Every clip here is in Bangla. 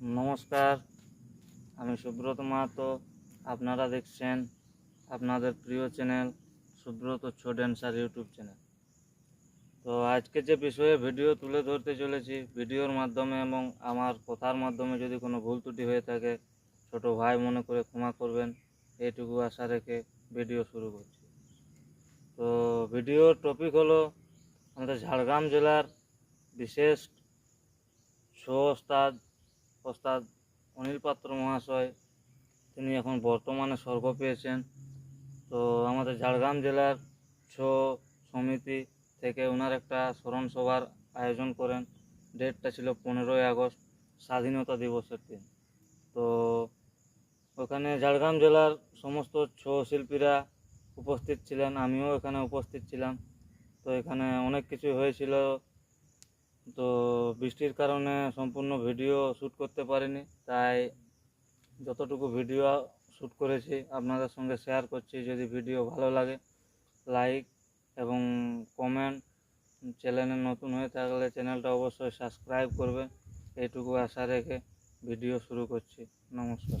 নমস্কার, আমি সুব্রত মাহাতো। আপনারা দেখছেন আপনাদের প্রিয় channel Subrata Chhau dancer YouTube channel. তো আজকে যে বিষয়ে ভিডিও তুলে ধরতে চলেছি, ভিডিওর মাধ্যমে এবং আমার কথার মাধ্যমে যদি কোনো ভুল ত্রুটি হয়ে থাকে, ছোট ভাই মনে করে ক্ষমা করবেন, এইটুকু আশা রেখে ভিডিও শুরু করছি। তো ভিডিওর টপিক হলো আমাদের ঝাড়গ্রাম জেলার বিশেষ শো ওস্তাদ অনিল পাত্র মহাশয়, তিনি এখন বর্তমানে স্বর্গ পেয়েছেন। তো আমাদের ঝাড়গ্রাম জেলার ছৌ সমিতি থেকে ওনার একটা স্মরণ সভার আয়োজন করেন। ডেটটা ছিল পনেরোই আগস্ট, স্বাধীনতা দিবসের দিন। তো ওখানে ঝাড়গ্রাম জেলার সমস্ত ছৌ শিল্পীরা উপস্থিত ছিলেন, আমিও এখানে উপস্থিত ছিলাম। তো এখানে অনেক কিছু হয়েছিল। তো বৃষ্টির কারণে সম্পূর্ণ ভিডিও শ্যুট করতে পারিনি, তাই যতটুকু ভিডিও শ্যুট করেছি আপনাদের সঙ্গে শেয়ার করছি। যদি ভিডিও ভালো লাগে, লাইক এবং কমেন্ট, চ্যানেলে নতুন হয়ে থাকলে চ্যানেলটা অবশ্যই সাবস্ক্রাইব করবে এইটুকু আশা রেখে ভিডিও শুরু করছি। নমস্কার।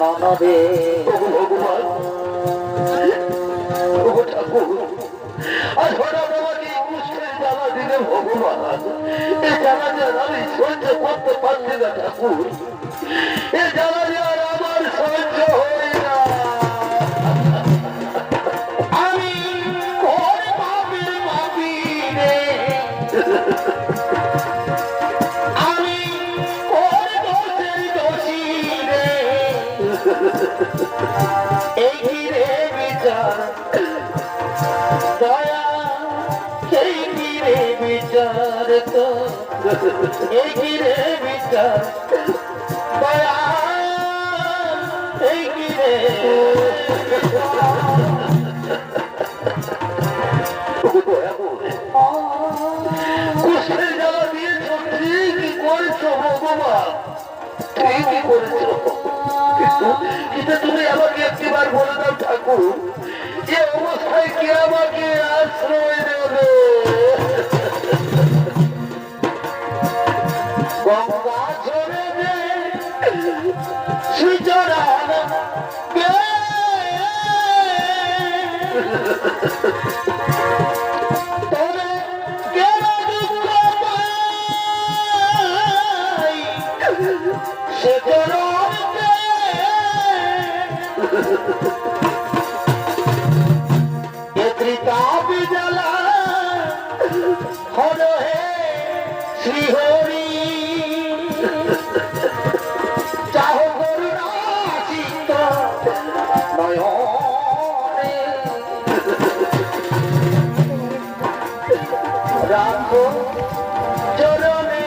ননদে। ভগবান এ যারা যারা সহ্য করতে পারছে না ঠাকুর। এ যারা দয়া এই কি রে বিচার তো। এই কি রে বিচার দয়া এই কি রে কুশের জ্বালা দিয়েছ ঠিকই করেছ ভগবান। কিন্তু কিন্তু তুমি আমাকে একটিবার বলে দাও ঠাকুর যে অবস্থায় কে আমাকে আশ্রয় দেবে? গঙ্গা ঝরে সুচরা তবে কেন দুঃখ পাই শ্রীহরি চাহ করুণা চিত্ত নয়নে। রাখো চরণে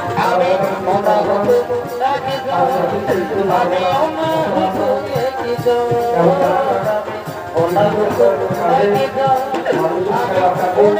আমি মনে হতে রাখি আমি আমার হতে কিছু মনে হতে রাখি আমি মনে হতে রাখি